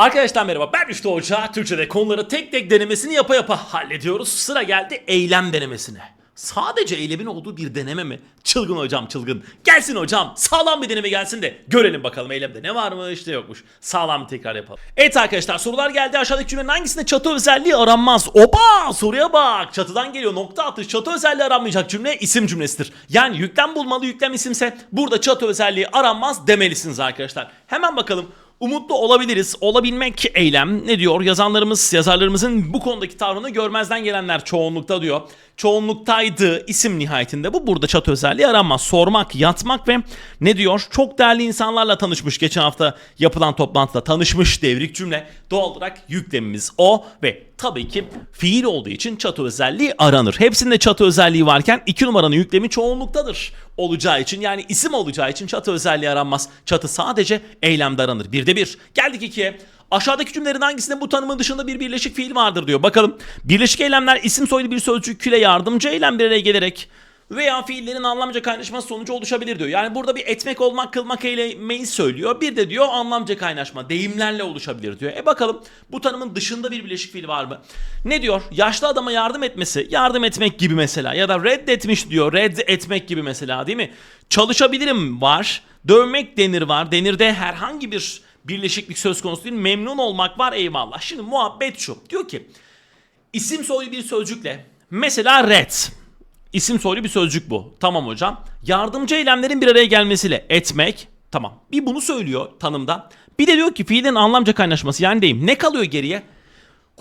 Arkadaşlar merhaba ben Rüştü Hoca. Türkçe'de konuları tek tek denemesini yapa yapa hallediyoruz. Sıra geldi eylem denemesine. Sadece eylemin olduğu bir deneme mi? Çılgın hocam çılgın. Gelsin hocam sağlam bir deneme gelsin de görelim bakalım eylemde ne var mı işte yokmuş. Sağlam tekrar yapalım. Evet arkadaşlar sorular geldi aşağıdaki cümlenin hangisinde çatı özelliği aranmaz? Oba soruya bak çatıdan geliyor nokta atış çatı özelliği aranmayacak cümle isim cümlesidir. Yani yüklem bulmalı yüklem isimse burada çatı özelliği aranmaz demelisiniz arkadaşlar. Hemen bakalım Umutlu olabiliriz. Olabilmek eylem. Ne diyor? Yazanlarımız, yazarlarımızın bu konudaki tavrını görmezden gelenler çoğunlukta diyor. Çoğunluktaydı isim nihayetinde. Bu burada çat özelliği aranmaz. Sormak, yatmak ve ne diyor? Çok değerli insanlarla tanışmış. Geçen hafta yapılan toplantıda tanışmış devrik cümle. Doğal olarak yüklemimiz o ve tabii ki fiil olduğu için çatı özelliği aranır. Hepsinde çatı özelliği varken iki numaranın yüklemi çoğunluktadır olacağı için yani isim olacağı için çatı özelliği aranmaz. Çatı sadece eylemde aranır. Bir de bir. Geldik ikiye. Aşağıdaki cümlelerin hangisinde bu tanımın dışında bir birleşik fiil vardır diyor. Bakalım. Birleşik eylemler isim soylu bir sözcük küle yardımcı eylem bir araya gelerek veya fiillerin anlamca kaynaşması sonucu oluşabilir diyor. Yani burada bir etmek olmak kılmak eylemeyi söylüyor. Bir de diyor anlamca kaynaşma deyimlerle oluşabilir diyor. E bakalım bu tanımın dışında bir birleşik fiil var mı? Ne diyor? Yaşlı adama yardım etmesi, yardım etmek gibi mesela ya da reddetmiş diyor. Red etmek gibi mesela değil mi? Çalışabilirim var. Dövmek denir var. Denirde herhangi bir birleşiklik söz konusu değil. Memnun olmak var eyvallah. Şimdi muhabbet şu. Diyor ki isim soylu bir sözcükle mesela red İsim soylu bir sözcük bu. Tamam hocam. Yardımcı eylemlerin bir araya gelmesiyle etmek. Tamam. Bir bunu söylüyor tanımda. Bir de diyor ki fiilin anlamca kaynaşması yani deyim. Ne kalıyor geriye?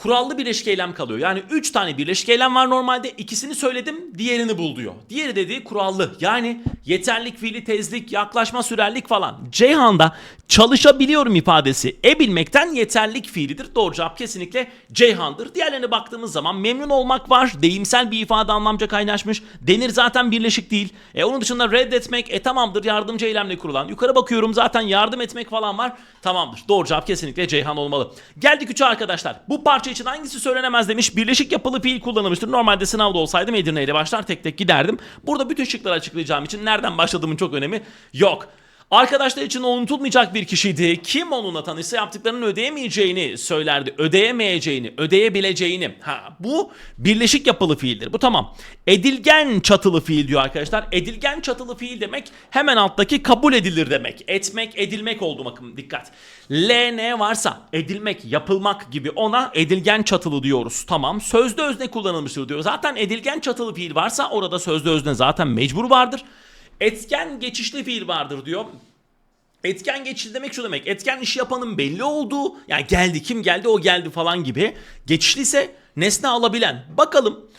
Kurallı birleşik eylem kalıyor. Yani 3 tane birleşik eylem var normalde. İkisini söyledim, diğerini bul diyor. Diğeri dediği kurallı. Yani yeterlik, fiili, tezlik, yaklaşma, sürerlik falan. Ceyhan'da çalışabiliyorum ifadesi e bilmekten yeterlik fiilidir. Doğru cevap kesinlikle Ceyhan'dır. Diğerlerine baktığımız zaman memnun olmak var. Deyimsel bir ifade anlamca kaynaşmış. Denir zaten birleşik değil. E onun dışında reddetmek e tamamdır yardımcı eylemle kurulan. Yukarı bakıyorum zaten yardım etmek falan var. Tamamdır. Doğru cevap kesinlikle Ceyhan olmalı. Geldik 3'e arkadaşlar. Bu parça için hangisi söylenemez demiş. Birleşik yapılı fiil kullanılmıştır. Normalde sınavda olsaydım Edirne ile başlar tek tek giderdim. Burada bütün şıkları açıklayacağım için nereden başladığımın çok önemi yok. Arkadaşlar için unutulmayacak bir kişiydi. Kim onunla tanışsa yaptıklarının ödeyemeyeceğini söylerdi. Ödeyemeyeceğini, ödeyebileceğini. Ha, bu birleşik yapılı fiildir. Bu tamam. Edilgen çatılı fiil diyor arkadaşlar. Edilgen çatılı fiil demek hemen alttaki kabul edilir demek. Etmek, edilmek oldu bakın dikkat. L varsa edilmek, yapılmak gibi ona edilgen çatılı diyoruz. Tamam. Sözde özne kullanılmıştır diyor. Zaten edilgen çatılı fiil varsa orada sözde özne zaten mecbur vardır. Etken geçişli fiil vardır diyor. Etken geçişli demek şu demek. Etken iş yapanın belli olduğu yani geldi kim geldi o geldi falan gibi. Geçişli ise nesne alabilen. Bakalım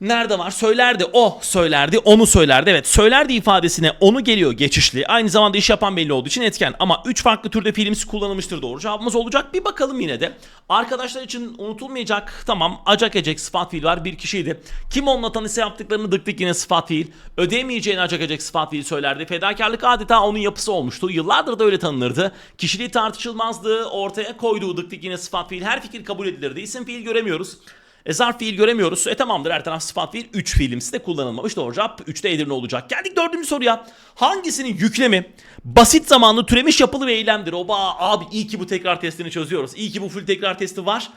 Nerede var? Söylerdi o söylerdi onu söylerdi. Evet söylerdi ifadesine onu geliyor geçişli. Aynı zamanda iş yapan belli olduğu için etken. Ama 3 farklı türde fiilimiz kullanılmıştır doğru cevabımız olacak. Bir bakalım yine de. Arkadaşlar için unutulmayacak tamam acak ecek sıfat fiil var bir kişiydi. Kim onunla tanışsa yaptıklarını dık dık yine sıfat fiil. Ödeyemeyeceğini acak ecek sıfat fiil söylerdi. Fedakarlık adeta onun yapısı olmuştu. Yıllardır da öyle tanınırdı. Kişiliği tartışılmazdı. Ortaya koyduğu dık dık yine sıfat fiil. Her fikir kabul edilirdi. İsim fiil göremiyoruz. E zarf fiil göremiyoruz. E tamamdır her taraf sıfat fiil 3 fiilimsi de kullanılmamış. Doğru cevap 3'te Edirne olacak. Geldik dördüncü soruya. Hangisinin yüklemi basit zamanlı türemiş yapılı ve eylemdir? Oba abi iyi ki bu tekrar testini çözüyoruz. İyi ki bu full tekrar testi var.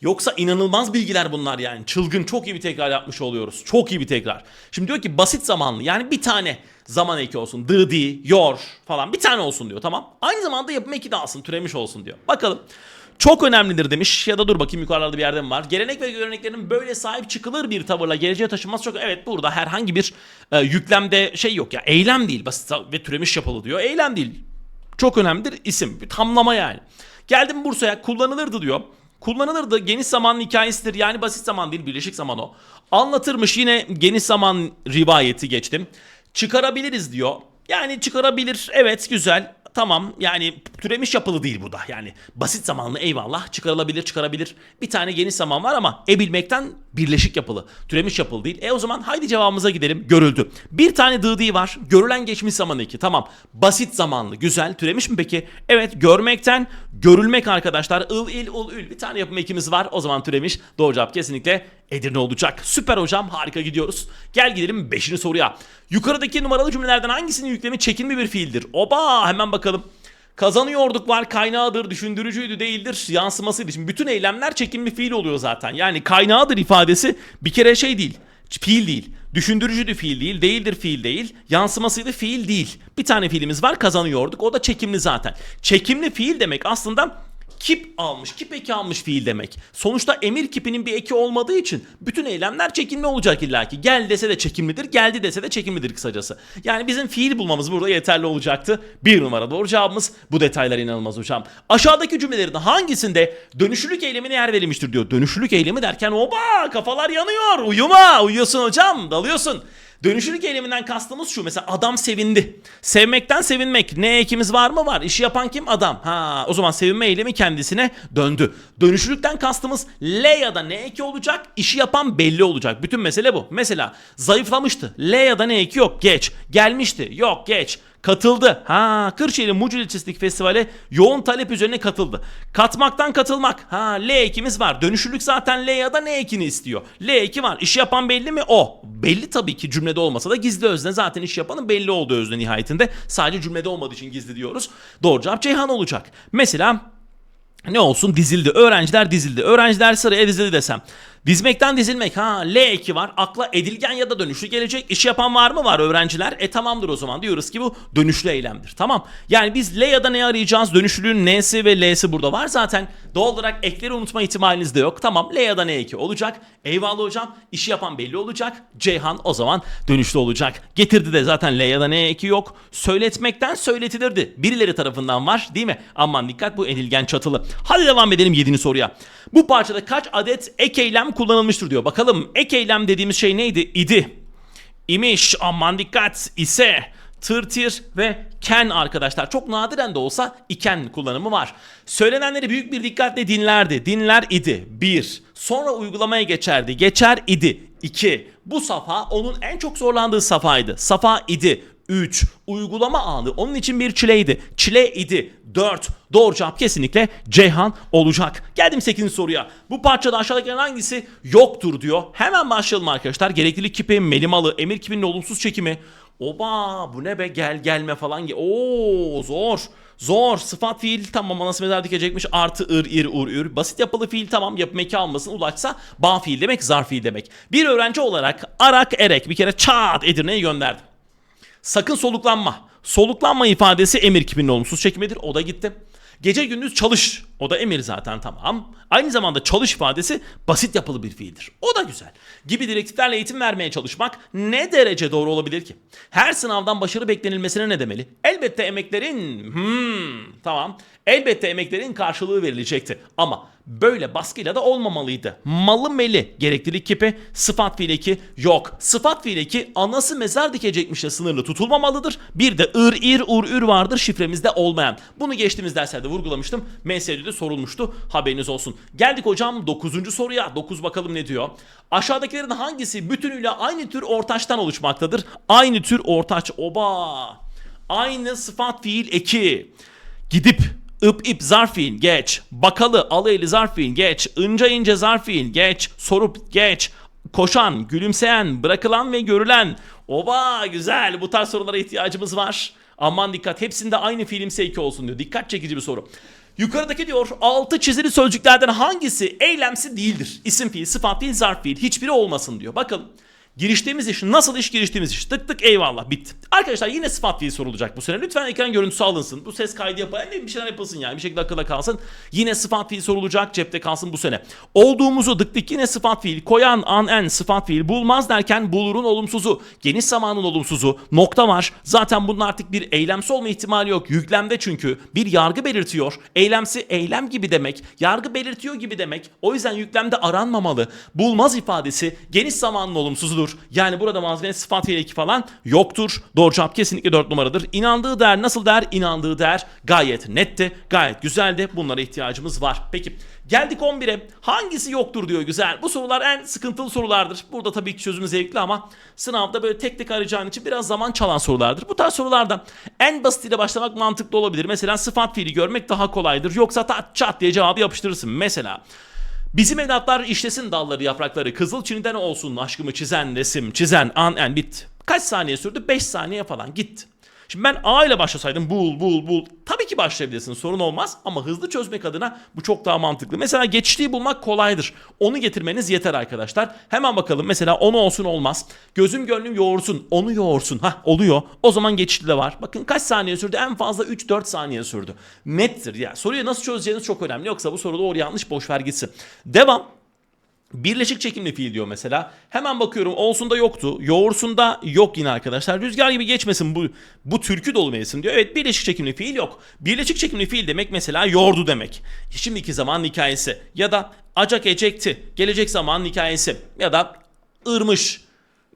Yoksa inanılmaz bilgiler bunlar yani. Çılgın çok iyi bir tekrar yapmış oluyoruz. Çok iyi bir tekrar. Şimdi diyor ki basit zamanlı yani bir tane zaman eki olsun. The, the, your falan bir tane olsun diyor tamam. Aynı zamanda yapım eki de alsın türemiş olsun diyor. Bakalım. Çok önemlidir demiş ya da dur bakayım yukarılarda bir yerde mi var? Gelenek ve göreneklerin böyle sahip çıkılır bir tavırla geleceğe taşınması çok evet burada herhangi bir e, yüklemde şey yok ya eylem değil basit ve türemiş yapılı diyor. Eylem değil. Çok önemlidir isim bir tamlama yani. Geldim Bursa'ya kullanılırdı diyor. Kullanılırdı geniş zamanın hikayesidir yani basit zaman değil birleşik zaman o. Anlatırmış yine geniş zaman rivayeti geçtim. Çıkarabiliriz diyor. Yani çıkarabilir evet güzel tamam yani türemiş yapılı değil bu da. Yani basit zamanlı eyvallah çıkarılabilir çıkarabilir. Bir tane geniş zaman var ama e bilmekten birleşik yapılı. Türemiş yapılı değil. E o zaman haydi cevabımıza gidelim. Görüldü. Bir tane dıdi var. Görülen geçmiş zaman iki. Tamam. Basit zamanlı. Güzel. Türemiş mi peki? Evet. Görmekten görülmek arkadaşlar. Il, il, ul, ül. Bir tane yapım ekimiz var. O zaman türemiş. Doğru cevap kesinlikle Edirne olacak. Süper hocam. Harika gidiyoruz. Gel gidelim 5. soruya. Yukarıdaki numaralı cümlelerden hangisinin yüklemi çekimli bir fiildir? Oba hemen bakalım. Kazanıyorduk var kaynağıdır, düşündürücüydü değildir, yansımasıydı. Şimdi bütün eylemler çekimli fiil oluyor zaten. Yani kaynağıdır ifadesi bir kere şey değil, fiil değil. Düşündürücüydü fiil değil, değildir fiil değil, yansımasıydı fiil değil. Bir tane fiilimiz var kazanıyorduk o da çekimli zaten. Çekimli fiil demek aslında kip almış, kip eki almış fiil demek. Sonuçta emir kipinin bir eki olmadığı için bütün eylemler çekimli olacak illaki. Gel dese de çekimlidir, geldi dese de çekimlidir kısacası. Yani bizim fiil bulmamız burada yeterli olacaktı. Bir numara doğru cevabımız. Bu detaylar inanılmaz hocam. Aşağıdaki cümlelerin hangisinde dönüşlülük eylemine yer verilmiştir diyor. Dönüşlülük eylemi derken oba kafalar yanıyor. Uyuma, uyuyorsun hocam, dalıyorsun. Dönüşlülük eyleminden kastımız şu mesela adam sevindi. Sevmekten sevinmek. Ne ekimiz var mı? Var. İşi yapan kim? Adam. Ha o zaman sevinme eylemi kendisine döndü. Dönüşlülükten kastımız L ya da ne eki olacak? İşi yapan belli olacak. Bütün mesele bu. Mesela zayıflamıştı. L ya da ne eki yok. Geç. Gelmişti. Yok geç. Katıldı. Ha Kırşehir'in Mucil İlçesindeki festivale yoğun talep üzerine katıldı. Katmaktan katılmak. Ha L ekimiz var. Dönüşlülük zaten L ya da ne ekini istiyor. L eki var. İşi yapan belli mi? O. Belli tabii ki cümlede olmasa da gizli özne. Zaten iş yapanın belli olduğu özne nihayetinde. Sadece cümlede olmadığı için gizli diyoruz. Doğru cevap Ceyhan olacak. Mesela ne olsun dizildi. Öğrenciler dizildi. Öğrenciler sıraya dizildi desem. Dizmekten dizilmek. Ha L eki var. Akla edilgen ya da dönüşlü gelecek. İş yapan var mı? Var öğrenciler. E tamamdır o zaman. Diyoruz ki bu dönüşlü eylemdir. Tamam. Yani biz L ya da ne arayacağız? Dönüşlülüğün N'si ve L'si burada var zaten. Doğal olarak ekleri unutma ihtimaliniz de yok. Tamam. L ya da ne eki olacak. Eyvallah hocam. İşi yapan belli olacak. Ceyhan o zaman dönüşlü olacak. Getirdi de zaten L ya da ne eki yok. Söyletmekten söyletilirdi. Birileri tarafından var değil mi? Aman dikkat bu edilgen çatılı. Hadi devam edelim 7. soruya. Bu parçada kaç adet ek eylem kullanılmıştır diyor. Bakalım ek eylem dediğimiz şey neydi? İdi. İmiş, aman dikkat, ise, tırtir ve ken arkadaşlar. Çok nadiren de olsa iken kullanımı var. Söylenenleri büyük bir dikkatle dinlerdi. Dinler idi. Bir. Sonra uygulamaya geçerdi. Geçer idi. İki. Bu safa onun en çok zorlandığı safaydı. Safa idi. 3. Uygulama anı onun için bir çileydi. Çile idi. 4. Doğru cevap kesinlikle Ceyhan olacak. Geldim 8. soruya. Bu parçada aşağıdakilerin hangisi yoktur diyor. Hemen başlayalım arkadaşlar. Gereklilik kipi, melimalı, emir kipinin olumsuz çekimi. Oba bu ne be gel gelme falan. Oo zor. Zor. Sıfat fiil tamam anası mezar dikecekmiş. Artı ır ir ur ür. Basit yapılı fiil tamam yapım eki almasın. Ulaşsa bağ fiil demek zarf fiil demek. Bir öğrenci olarak arak erek bir kere çat Edirne'ye gönderdim. Sakın soluklanma. Soluklanma ifadesi emir kipinin olumsuz çekimidir. O da gitti. Gece gündüz çalış. O da emir zaten tamam. Aynı zamanda çalış ifadesi basit yapılı bir fiildir. O da güzel. Gibi direktiflerle eğitim vermeye çalışmak ne derece doğru olabilir ki? Her sınavdan başarı beklenilmesine ne demeli? Elbette emeklerin hmm, tamam. Elbette emeklerin karşılığı verilecekti. Ama böyle baskıyla da olmamalıydı. Malı meli gereklilik kipi sıfat fiil eki yok. Sıfat fiil eki anası mezar dikecekmişle sınırlı tutulmamalıdır. Bir de ır ir ur ür vardır şifremizde olmayan. Bunu geçtiğimiz derslerde vurgulamıştım. MSD'de sorulmuştu. Haberiniz olsun. Geldik hocam 9. soruya. 9 bakalım ne diyor? Aşağıdakilerin hangisi bütünüyle aynı tür ortaçtan oluşmaktadır? Aynı tür ortaç. Oba. Aynı sıfat fiil eki. Gidip ıp ip zarf fiil geç. Bakalı alaylı zarf fiil geç. Inca ince zarf fiil geç. Sorup geç. Koşan, gülümseyen, bırakılan ve görülen. Oba güzel bu tarz sorulara ihtiyacımız var. Aman dikkat hepsinde aynı fiilimsi eki olsun diyor. Dikkat çekici bir soru. Yukarıdaki diyor altı çizili sözcüklerden hangisi eylemsi değildir? İsim fiil, sıfat fiil, zarf fiil hiçbiri olmasın diyor. Bakalım. Giriştiğimiz iş nasıl iş giriştiğimiz iş tık tık eyvallah bitti. Arkadaşlar yine sıfat fiil sorulacak bu sene. Lütfen ekran görüntüsü alınsın. Bu ses kaydı yapalım. Bir şeyler yapılsın yani. Bir şekilde akılda kalsın. Yine sıfat fiil sorulacak. Cepte kalsın bu sene. Olduğumuzu dık dık yine sıfat fiil. Koyan an en sıfat fiil. Bulmaz derken bulurun olumsuzu. Geniş zamanın olumsuzu. Nokta var. Zaten bunun artık bir eylemsi olma ihtimali yok. Yüklemde çünkü. Bir yargı belirtiyor. Eylemsi eylem gibi demek. Yargı belirtiyor gibi demek. O yüzden yüklemde aranmamalı. Bulmaz ifadesi geniş zamanın olumsuzudur. Yani burada malzeme sıfat eki falan yoktur. Doğru cevap kesinlikle 4 numaradır. İnandığı der nasıl der? İnandığı der gayet netti. Gayet güzeldi. Bunlara ihtiyacımız var. Peki geldik 11'e. Hangisi yoktur diyor güzel. Bu sorular en sıkıntılı sorulardır. Burada tabii ki çözümü zevkli ama sınavda böyle tek tek arayacağın için biraz zaman çalan sorulardır. Bu tarz sorularda en basitiyle başlamak mantıklı olabilir. Mesela sıfat fiili görmek daha kolaydır. Yoksa tat çat diye cevabı yapıştırırsın. Mesela Bizim evlatlar işlesin dalları yaprakları kızıl çiniden olsun aşkımı çizen resim çizen an en bit. Kaç saniye sürdü? 5 saniye falan gitti. Şimdi ben A ile başlasaydım bul bul bul. Tabii ki başlayabilirsin sorun olmaz ama hızlı çözmek adına bu çok daha mantıklı. Mesela geçişliği bulmak kolaydır. Onu getirmeniz yeter arkadaşlar. Hemen bakalım mesela onu olsun olmaz. Gözüm gönlüm yoğursun onu yoğursun. Hah oluyor. O zaman geçişli de var. Bakın kaç saniye sürdü? En fazla 3-4 saniye sürdü. Nettir ya. Soruyu nasıl çözeceğiniz çok önemli. Yoksa bu soru doğru yanlış boş ver gitsin. Devam. Birleşik çekimli fiil diyor mesela. Hemen bakıyorum olsunda yoktu. Yoğursunda yok yine arkadaşlar. Rüzgar gibi geçmesin bu bu türkü dolu mevsim diyor. Evet birleşik çekimli fiil yok. Birleşik çekimli fiil demek mesela yoğurdu demek. Şimdiki zaman hikayesi ya da acak ecekti. Gelecek zaman hikayesi ya da ırmış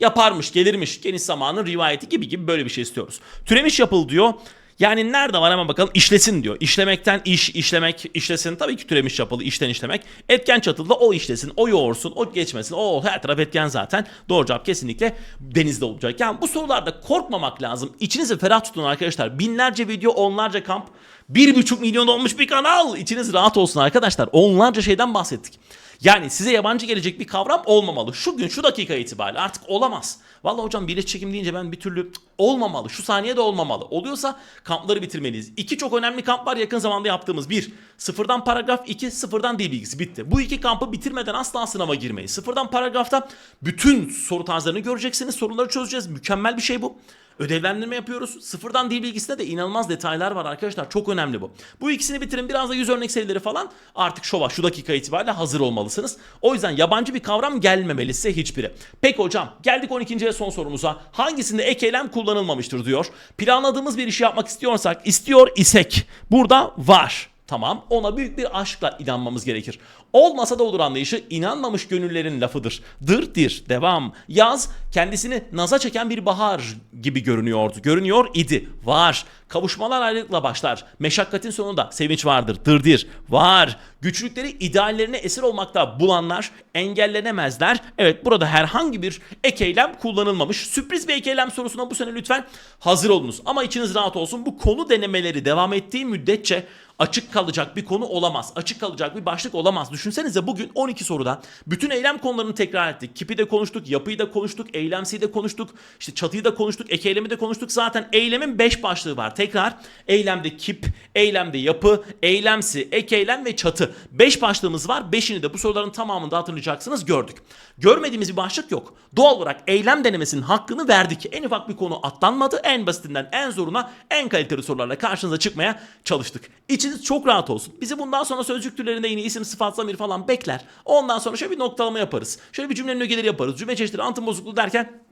yaparmış, gelirmiş, geniş zamanın rivayeti gibi gibi böyle bir şey istiyoruz. Türemiş yapıl diyor. Yani nerede var hemen bakalım işlesin diyor. İşlemekten iş, işlemek, işlesin. Tabii ki türemiş yapılı, işten işlemek. Etken çatılda o işlesin, o yoğursun, o geçmesin. O her taraf etken zaten. Doğru cevap kesinlikle denizde olacak. Yani bu sorularda korkmamak lazım. İçinizi ferah tutun arkadaşlar. Binlerce video, onlarca kamp. Bir buçuk milyon olmuş bir kanal. İçiniz rahat olsun arkadaşlar. Onlarca şeyden bahsettik. Yani size yabancı gelecek bir kavram olmamalı. Şu gün şu dakika itibariyle artık olamaz. Vallahi hocam birleşik çekim deyince ben bir türlü olmamalı. Şu saniyede olmamalı. Oluyorsa kampları bitirmeliyiz. İki çok önemli kamp var yakın zamanda yaptığımız. Bir, sıfırdan paragraf. iki sıfırdan dil bilgisi. Bitti. Bu iki kampı bitirmeden asla sınava girmeyiz. Sıfırdan paragrafta bütün soru tarzlarını göreceksiniz. Soruları çözeceğiz. Mükemmel bir şey bu. Ödevlendirme yapıyoruz. Sıfırdan dil bilgisinde de inanılmaz detaylar var arkadaşlar. Çok önemli bu. Bu ikisini bitirin. Biraz da yüz örnek serileri falan artık şova şu dakika itibariyle hazır olmalısınız. O yüzden yabancı bir kavram gelmemeli size hiçbiri. Peki hocam geldik 12. ve son sorumuza. Hangisinde ek eylem kullanılmamıştır diyor. Planladığımız bir işi yapmak istiyorsak, istiyor isek burada var. Tamam ona büyük bir aşkla inanmamız gerekir. Olmasa da olur anlayışı inanmamış gönüllerin lafıdır. Dır dir devam. Yaz kendisini naza çeken bir bahar gibi görünüyordu. Görünüyor idi. Var. Kavuşmalar ayrılıkla başlar. Meşakkatin sonunda sevinç vardır. Dır dir. Var. Güçlükleri ideallerine esir olmakta bulanlar engellenemezler. Evet burada herhangi bir ek eylem kullanılmamış. Sürpriz bir ek eylem sorusuna bu sene lütfen hazır olunuz. Ama içiniz rahat olsun. Bu konu denemeleri devam ettiği müddetçe açık kalacak bir konu olamaz. Açık kalacak bir başlık olamaz. Düşünsenize bugün 12 soruda bütün eylem konularını tekrar ettik. Kipi de konuştuk, yapıyı da konuştuk, eylemsiyi de konuştuk, işte çatıyı da konuştuk, ek eylemi de konuştuk. Zaten eylemin 5 başlığı var. Tekrar eylemde kip, eylemde yapı, eylemsi, ek eylem ve çatı. 5 başlığımız var. 5'ini de bu soruların tamamında hatırlayacaksınız gördük. Görmediğimiz bir başlık yok. Doğal olarak eylem denemesinin hakkını verdik. En ufak bir konu atlanmadı. En basitinden en zoruna en kaliteli sorularla karşınıza çıkmaya çalıştık. İçiniz çok rahat olsun. Bizi bundan sonra sözcük türlerinde yine isim, sıfat, zamir falan bekler. Ondan sonra şöyle bir noktalama yaparız. Şöyle bir cümlenin ögeleri yaparız. Cümle çeşitleri, antım bozukluğu derken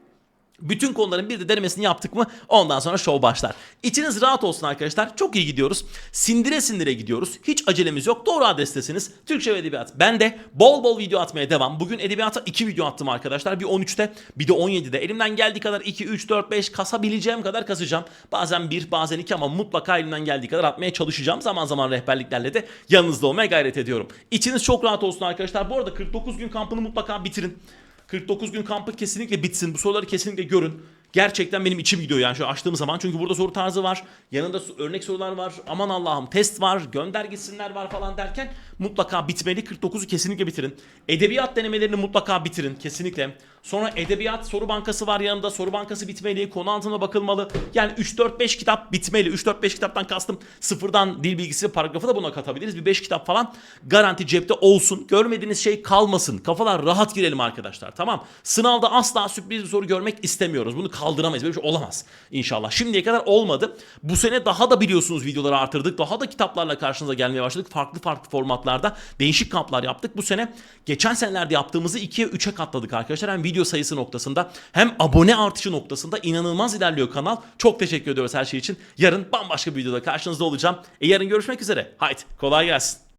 bütün konuların bir de denemesini yaptık mı ondan sonra show başlar. İçiniz rahat olsun arkadaşlar. Çok iyi gidiyoruz. Sindire sindire gidiyoruz. Hiç acelemiz yok. Doğru adrestesiniz. Türkçe ve edebiyat. Ben de bol bol video atmaya devam. Bugün edebiyata 2 video attım arkadaşlar. Bir 13'te bir de 17'de. Elimden geldiği kadar 2, 3, 4, 5 kasabileceğim kadar kasacağım. Bazen 1 bazen 2 ama mutlaka elimden geldiği kadar atmaya çalışacağım. Zaman zaman rehberliklerle de yanınızda olmaya gayret ediyorum. İçiniz çok rahat olsun arkadaşlar. Bu arada 49 gün kampını mutlaka bitirin. 49 gün kampı kesinlikle bitsin. Bu soruları kesinlikle görün. Gerçekten benim içim gidiyor yani şu açtığım zaman. Çünkü burada soru tarzı var. Yanında örnek sorular var. Aman Allah'ım test var. Gönder gitsinler var falan derken mutlaka bitmeli. 49'u kesinlikle bitirin. Edebiyat denemelerini mutlaka bitirin. Kesinlikle. Sonra edebiyat soru bankası var yanında. Soru bankası bitmeli. Konu altına bakılmalı. Yani 3-4-5 kitap bitmeli. 3-4-5 kitaptan kastım sıfırdan dil bilgisi paragrafı da buna katabiliriz. Bir 5 kitap falan garanti cepte olsun. Görmediğiniz şey kalmasın. Kafalar rahat girelim arkadaşlar. Tamam. Sınavda asla sürpriz bir soru görmek istemiyoruz. Bunu kaldıramayız. Böyle bir şey olamaz. İnşallah. Şimdiye kadar olmadı. Bu sene daha da biliyorsunuz videoları artırdık. Daha da kitaplarla karşınıza gelmeye başladık. Farklı farklı formatlarda değişik kamplar yaptık. Bu sene geçen senelerde yaptığımızı 2'ye 3'e katladık arkadaşlar. Hem video sayısı noktasında hem abone artışı noktasında inanılmaz ilerliyor kanal. Çok teşekkür ediyoruz her şey için. Yarın bambaşka bir videoda karşınızda olacağım. E yarın görüşmek üzere. Haydi kolay gelsin.